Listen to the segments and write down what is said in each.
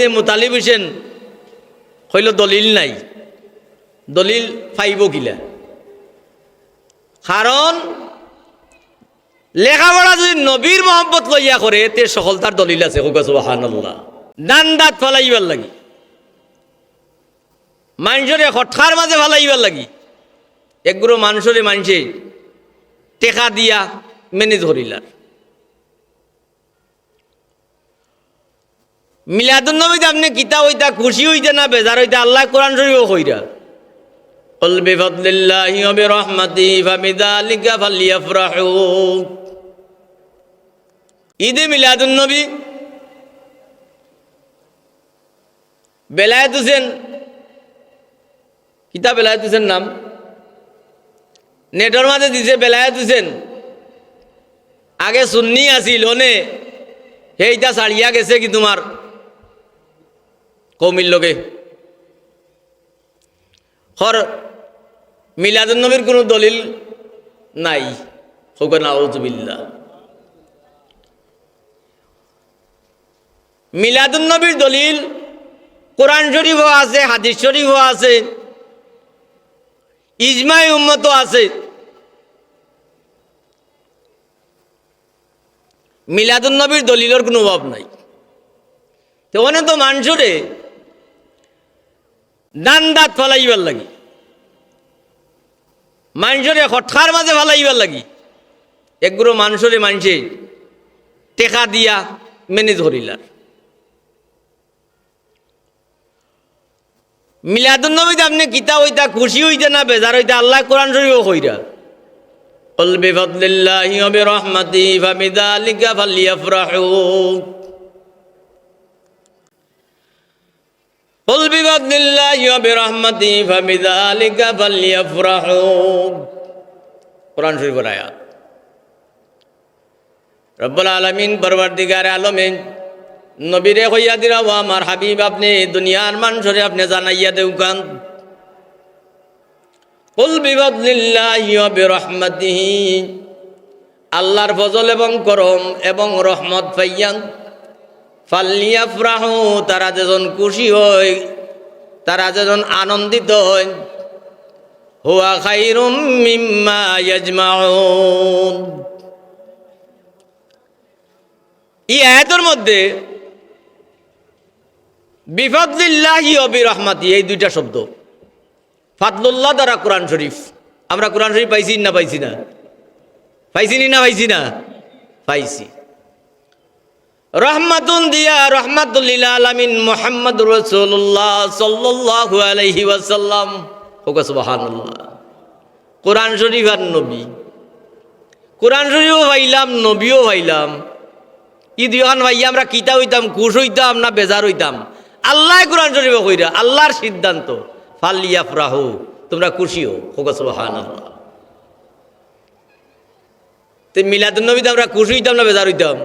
যে মুতালিব হোসেন হইল দলিল নাই। দলিল ফাইব কিলা? কারণ লেখাপড়া যদি নবীর মহব্বত লইয়া করে তে সকল তার দলিল আছে। দান দাঁত ফেলাইবার লাগি। মানুষরে হঠার মাঝে ফেলাইবার লাগি। একগুলো মানুষরে মানুষে টেকা দিয়া মেনে ধরিলার। মিলাদুল নবীতে আপনি কিতা হইতা খুশি হইতে না বেজার হইতে আল্লাহ কোরআন শরীফ হইরা قل بفضل الله وبرحمته فبذلك فليفرحوا ঈদে মিলাদুল নবী বেলায়েত হোসেন কিতা বেলায়েত হোসেন নাম নেটর মাঝে দিছে বেলায়েত হোসেন আগে সুন্নি আছিল ওনে সেইটা ছাড়িয়া গেছে কি তোমার কৌমির লোকে। হর মিলাদুল নবীর কোনো দলিল নাই। হোক নাউজবিল্লা মিলাদুল নবীর দলিল কোরআন শরীফও আছে, হাদিস শরীফও আছে, ইজমাই উম্মত আছে। মিলাদুল নবীর দলিলের কোনো অভাব নাই। তো তো মানুষরে দান দাঁত ফেলাইবার লাগি মানুষরে হঠার মাঝে ফেলাইবার লাগি একগুলো মানুষরে মানুষে টেকা দিয়া মেনে ধরিলার মিলাদুল নবীতে আপনি কিতা হইতা খুশি হইতে না বেজার হইতে আল্লাহ কোরআন শরীফ হইরা قل بفضل الله وبرحمته فبذلك فليفرحوا বিফদলিল্লাহি ওয়া বিরহমাতিহি ফাবিযালিকা ফালইয়াফরাহু কোরআন শরীফের আয়াত। রব্বুল আলামিন পরবর্তীকার আলমিন নবীরে হইয়া আমার হাবিব, আপনি দুনিয়ার মানুষরে আপনি জানাইয়া দেউকান কুল বিবদলিল্লাহি ওয়া আল্লাহর ফজল এবং করম এবং রহমত ফাইয়ান ফাল্লিয়াফরাহু তারা যেজন খুশি হয় তারা যেজন আনন্দিত হয়, হুয়া খাইরুম মিম্মা ইয়াজমাউন। এই আয়াতের মধ্যে বিফাদুল্লাহি অবি রহমাতি এই দুইটা শব্দ। ফাদলুল্লাহ দ্বারা কোরআন শরীফ। আমরা কোরআন শরীফ পাইছি না পাইছি না? পাইছি নি না পাইছি না? পাইছি। রহমাতুন দিয়া রহমাতুল্লিল আলামিন মোহাম্মদ রসুল্লাহ সাল্লাল্লাহু আলাইহি ওয়াসাল্লাম। হোক সুবহানাল্লাহ। কোরআন শরীফ আর নবী। কোরআন শরীফও পাইলাম, নবীও পাইলাম। ঈদ ইহান ভাইয়া আমরা কিতা হইতাম খুশ হইতাম না বেজার হইতাম? আল্লাহ কোরআন শরীফ কইরা, আল্লাহর সিদ্ধান্ত ফালিয়া ফ্রাহু তোমরা খুশি হো হোকান তো মিলাদুল নবীতে আমরা খুশ হইতাম না বেজার হইতাম?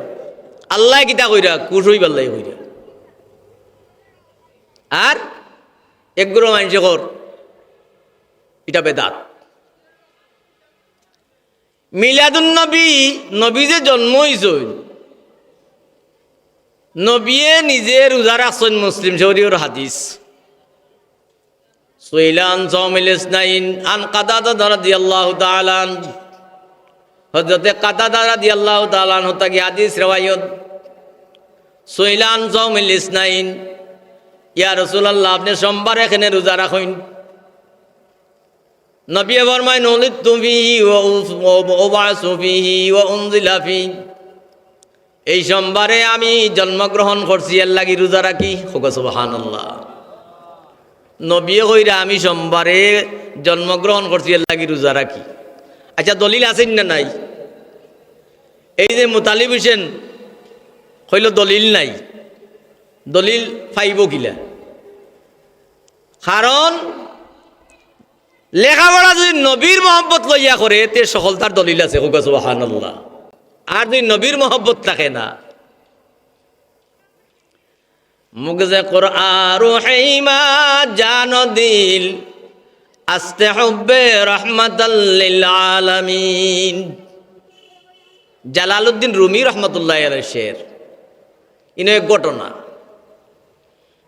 আল্লাহ কিতা কইরা? হই পাল্লাই কইরা। আর একগুলো মানুষে কর, এটা বেদাত। মিলাদুল নবী নবী যে জন্ম হইছিল নবিয়ে নিজে রোজা রাখছেন মুসলিম শরীর হাদিস সুইলান সৌমিল ইসনাইন আন কাদাদা দ্বারা দি আল্লাহ তালান হজরতে কাদাদা দি আল্লাহ তালান হতা কি হাদিস রেওয়ায়ত, সুইলান সৌমিল ইসনাইন, ইয়া রসুলাল্লাহ, আপনি সোমবার এখানে রোজা রাখুন। নবী বর্মায় নলিত তুমি উনজিলাফি এই সোমবারে আমি জন্মগ্রহণ করছি, এর লাগি রোজা রাখি। সুবহান আল্লাহ নবী কইরা, আমি সোমবারে জন্মগ্রহণ করছি, এর লাগি রোজা রাখি। আচ্ছা দলিল আছেন না নাই? এই যে মুতালিব হোসেন হইল দলিল নাই। দলিল ফাইব কিলা? কারণ লেখাপড়া যদি নবীর মহব্বত লইয়া করে তে সকল তার দলিল আছে সুবহান আল্লাহ আর যদি নবীর মহব্বত থাকে না মুগজে কোরআন হেইমা জান দিল, আস্তে হব্বে রহমতাল্লিল আলামিন। জালালউদ্দিন রুমি রহমতুল্লাহ শের। ইন এক ঘটনা।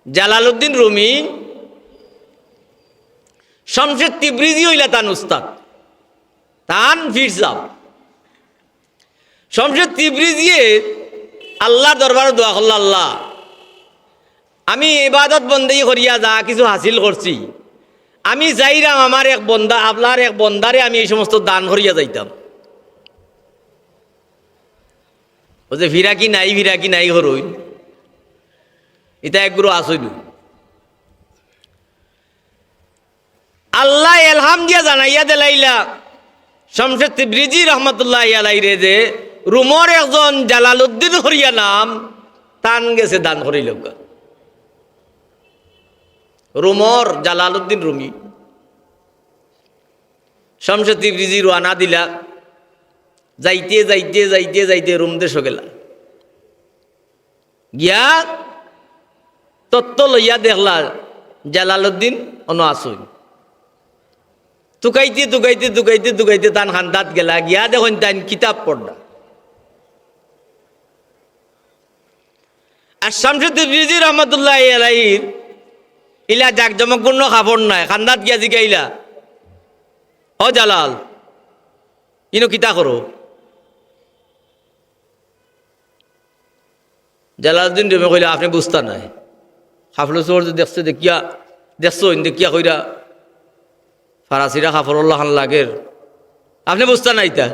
জালালউদ্দিন রুমি শমশেদ তিব্রিজি হইলা তান উস্তাদ। তান ফিরসাব শমশেদ তিব্রিজিয়ে আল্লাহর দরবারে দোয়া করল, আল্লাহ, আমি ইবাদত বন্দেই করিয়া যা কিছু হাসিল করছি, আমি যাইরাম, আমার এক বন্দা, আপনার এক বন্দারে আমি এই সমস্ত দান করিয়া যাইতাম। ও যে ফিরাকি নাই ফিরাকি নাই হরইন এটা একগুলো আসইল আল্লাহ এলহাম দিয়া জানাইয়া দেলাইলা শমশেদ তিব্রিজি রহমতুল্লাহ আলাই রে যে, রুমর একজন জালালউদ্দিন হরিয়া নাম তান গেছে দান করিল রুমর জালালউদ্দিন রুমি। শমশেদ তিব্রিজি রোয়ানা দিলা। যাইতে যাইতে যাইতে যাইতে রুম দেশ গেলা গিয়া তত্ত্ব লইয়া দেখলা জালালউদ্দিন অন আসুন তুকাইতে তুকাইতে তুকাইতে তুকাইতে তান খান্দাত গেলা। গিয়া দেখুন তান কিতাব পড়লা। আর শামসুদ্দিন রিজি রহমতুল্লাহ আলাইর ইলা জাকজমকপূর্ণ খাবর নাই। খান্দাত গিয়া জিগাইলা, ও জালাল, ইনো কিতা করো? জালালউদ্দিন রুমে কইলা আপনি বুঝতা নাই। হাফলো চোর যে দেখছে দেখিয়া দেখছ দেখিয়া কইরা ফারাসিরা খাফরুল্লাহ খান লাগের। আপনি বুঝতা নাই তা?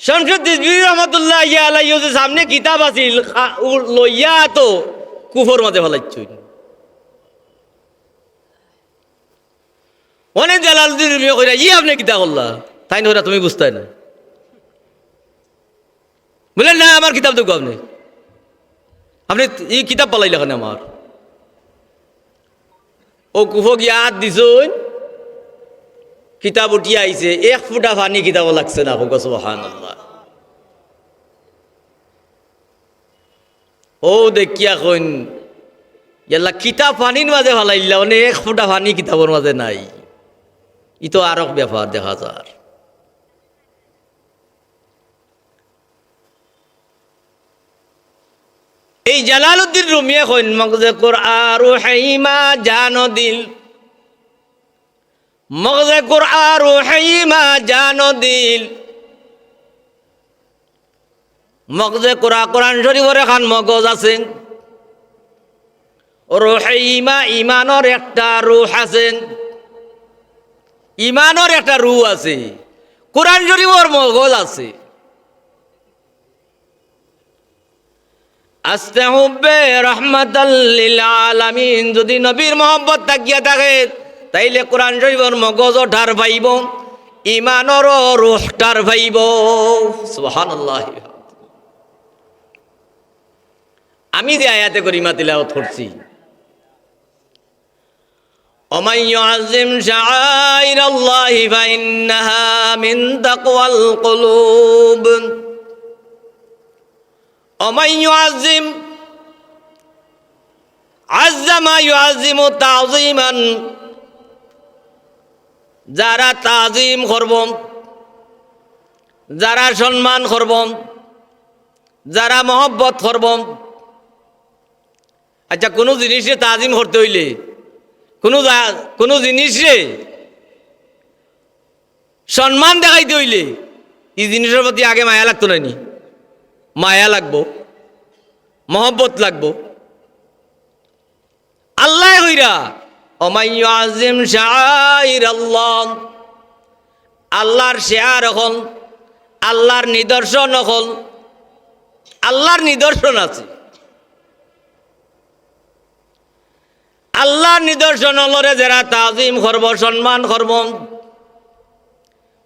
শমসুদ্দিন রহমতুল্লাহ ইয়া আলাই সামনে কিতাব আছিল লইয়া তো কুফর মাঝে ফেলাইছ অনেক জালালুদ্দিন কইরা, ই আপনি কিতা করলা তাই না তুমি বুঝতে না বললেন না, আমার কিতাব দেখো আপনি আপনি এই কিতাব পালাইলে কেন আমার? ও কুফক ইয়াদ দিছুন, কিতাব উঠিয়া আইছে, এক ফুটা পানি কিতাব লাগছে না হোক আল্লাহ ও দেখিয়া কইন, ইয়াল্লা, কিতাব পানির মাঝে ফালাইলা এক ফুটা পানি কিতাবের মাঝে নাই। ই তো আরক ব্যাপার দেখা যার এই জালালউদ্দিন রুমিয়া কইন, মগজে কোরআরু হাইমা জানো দিল। মগজে কোরআরু হাইমা জানো দিল। মগজে কোরআ কোরআন শরীফের এখন মগজ আছে। রোহাইমা ইমানর একটা রুহ আছে। ইমানর একটা রু আছে। কোরআন শরীফের মগজ আছে। আস্তে হুব্বে রহমতাল্লিল আলামিন যদি নবীর মোহব্বত থাকিয়া থাকে তাইলে কোরআন শরীফের মগজ ঠার পাইব ইমানরও রুহ ঠার পাইব সুবহানাল্লাহ আমি যে আয়াতে করিমা তিলাওয়াত করছি ومن يعظم شعائر الله فإنها من تقوى القلوب যারা তাজিম করব, যারা সম্মান করব, যারা মহব্বত করব। আচ্ছা কোনো জিনিসে তাজিম করতে হইলে, কোনো কোনো জিনিসে সম্মান দেখাইতে হইলে, এই জিনিসের প্রতি আগে মায়া লাগতো না নি? মায়া লাগবো, মহব্বত লাগবো। আল্লাহ হইরা অমাইয়াজিম শাইর আল্লাহ আল্লাহর শেয়ার এখন আল্লাহর নিদর্শন এখন আল্লাহর নিদর্শন আছে। আল্লাহর নিদর্শন হলরে যারা তাজিম করব, সম্মান করব।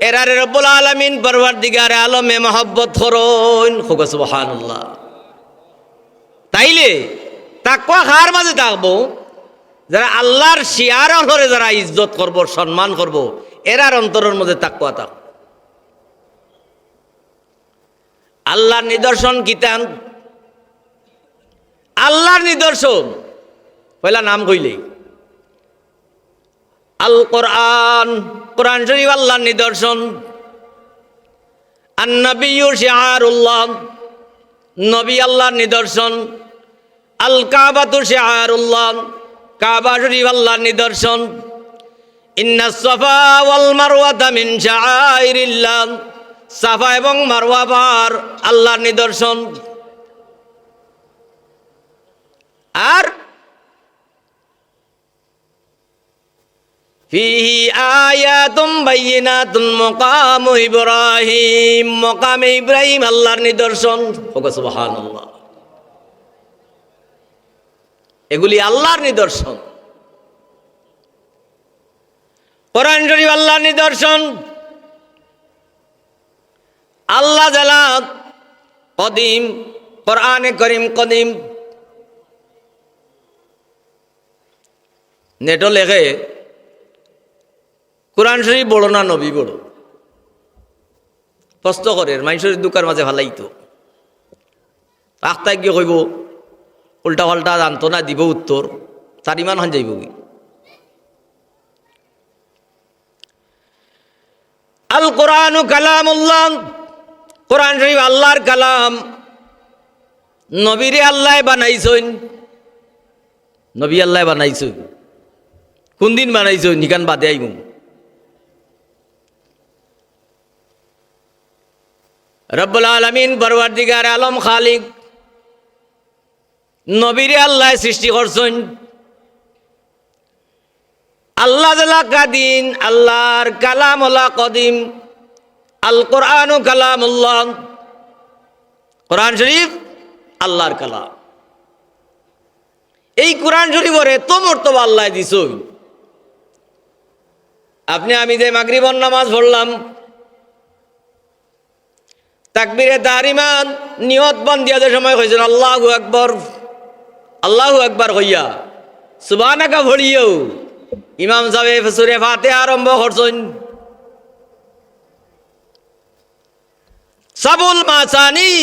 এরারে রব্বুল আলামিন পরওয়ারদিগার আলমে মহব্বত করুন। খুব সুবহানাল্লাহ। তাইলে তাকুয়া খার মাঝে থাকব? যারা আল্লাহর শিয়ার হরে যারা ইজ্জত করব, সম্মান করব, এরার অন্তরের মধ্যে তাকুয়া থাক। আল্লাহর নিদর্শন কিতান আল্লাহর নিদর্শন। পয়লা নাম কইলে? আল কোরআন কোরআন শরীফ আল্লাহর নিদর্শন। আন্নবিউ শিয়ারুল্লাহ নবী আল্লাহর নিদর্শন। আল কাবাতু শিয়ারুল্লাহ কাবা শরীফ আল্লাহর নিদর্শন। ইন্না সফা ওয়াল মারওয়াতা মিন শাআইরিল্লাহ, সাফা এবং মারওয়া আল্লাহর নিদর্শন আর ফিহি আয়াতুম বাইয়িনাতুন মাকামু ইব্রাহিম। মাকামে ইব্রাহিম আল্লাহর নিদর্শন। ওকে সুবহানাল্লাহ। এগুলি আল্লাহর নিদর্শন। কোরআন শরীফ আল্লাহর নিদর্শন। আল্লাহ জালাত কদিম, কোরআনে করিম কদিম। নেটো লেখে কোরআন শরীফ বড় না নবী বড় কষ্ট করে মানুষের দোকার মাঝে ভালাইতো আখতাই গিয়ে কইব, উল্টা পাল্টা জানতো না, দিব উত্তর, তার ইমান হান যাইব কি? আল কোরআন কালামুল্লাহ, কোরআন শরীফ আল্লাহর কালাম, নবীরে আল্লাহ বানাইছইন নবী আল্লাহ বানাইছইন কোন দিন বানাইছইন নিকান বাদে আইব রব্বুল আলমিন পরবর্তীকার আলম খালিক নবীরে আল্লাহ সৃষ্টি করছেন। আল্লাহ কাদিন আল্লাহর কালাম কদিম, আল কোরআন কালামুল্লাহ, কোরআন শরীফ আল্লাহর কালাম। এই কোরআন শরীফরে এত মর্তবা আল্লাহ দিস আপনি আমি যে মাগরিবন নামাজ পড়লাম তাকবিরে তারিমান নিয়ত বন্দিয়াদের সময় হয়েছেন আল্লাহ আকবর আল্লাহ আকবর হইয়া সুবানাকা ভরিয়েও ইমাম সাহেব সুরে ফাতে আরম্ভ করছেন। সাবুল মাসানি